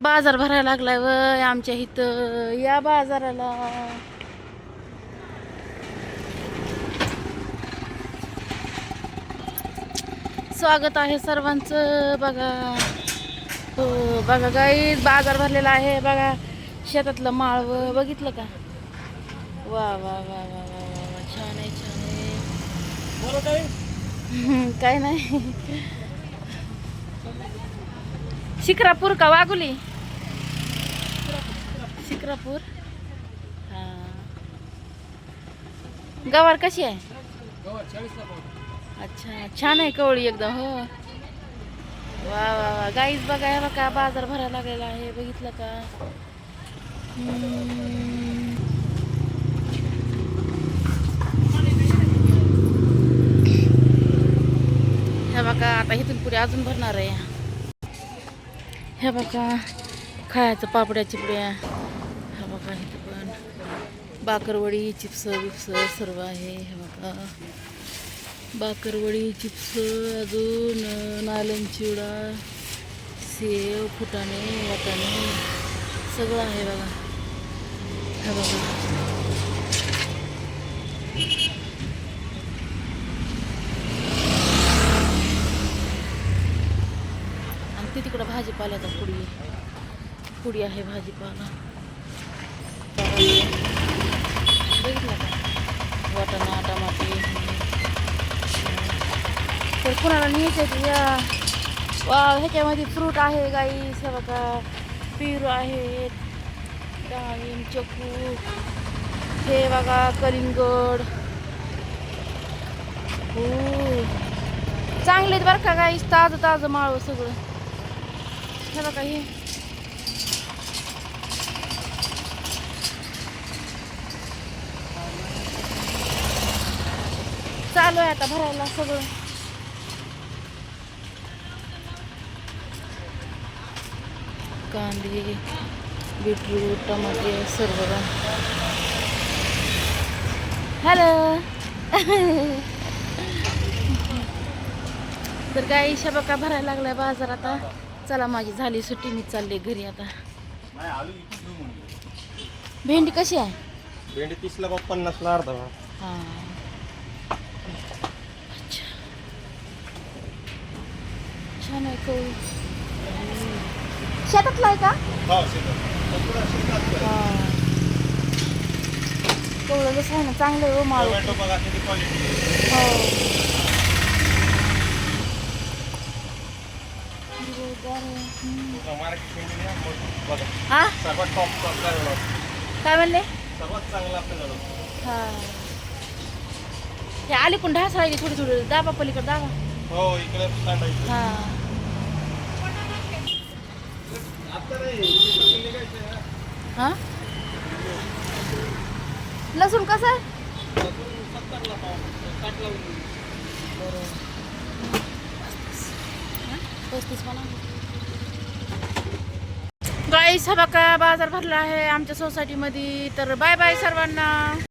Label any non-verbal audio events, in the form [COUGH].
बाजार भरायला लागलाय वय आमच्या इथं. या बाजाराला. स्वागत आहे सर्वांचं. बघा. हो बघा गाई बाजार भरलेला आहे. बघा शेतातलं माळव बघितलं का? वा वा वा वा वा वा वा छान आहे छान आहे. [LAUGHS] काय नाही. शिक्रापूर का वाघुली? शिक्रापूर हा. गवार कशी आहे? अच्छा छान आहे कवळी एकदम हो. वा वा वा. गाईच बघा हे बघा बाजार भरायला लागलेला आहे. बघितलं का. हे बघा आता इथून पुढे अजून भरणार आहे. हे बघा खायचं पापड्या चिपड्या. हे बघा इथं पण बाकरवडी चिप्स बिप्स सर्व आहे. हे बघा. बाकरवडी चिप्स अजून नालन चिवडा सेव फुटाणे वाटाणे सगळं आहे बघा. हे बघा. आणि तिकडं भाजीपाल्याचा पुडी पुडी आहे भाजीपाला. बघितलं का? वाटाणा टमाटे. तर कुणाला न्यायचं या. वा ह्याच्यामध्ये फ्रूट आहे गाई हे बघा. पेरू आहेत डाळिंब चकू. हे बघा कलिंगड. हो. चांगले आहेत बरं का गाई ताजं ताजं माळ सगळं. हे बघा हे चालू आहे आता भरायला सगळं. कांदे बीटरूट टमाटे सर्व हॅलो. तर गाई शबका भरायला लागलाय बाजार आता? चला माझी झाली सुट्टी मी चालले घरी आता. भेंडी कशी आहे? भेंडी तीसला बा पन्नासला अर्धा हा. अच्छा. छान आहे कवळी शेतातला आहे का? हो शेतात. कवळं कसं आहे ना चांगलं आहे हो माळू टोमॅटो बघा किती क्वालिटी हो हिरवेगार आहे. हम्म. मार्केट भेंडी ना मग बघा हा? सर्वात टॉप काय म्हणले? सर्वात चांगला हा. हे आली पण ढासळायची थोडी थोडी. दाबा पलीकडे दाबा. हो इकडे सांडायचं हा. आता नाही इकडे निघायचं आहे. हा. लसूण कसं? आहे सत्तरला पाव साठला होईल. पस्तीस म्हणा. गाईस सभा का बाजार भरला आहे आमच्या सोसायटीमध्ये तर बाय बाय सर्वांना.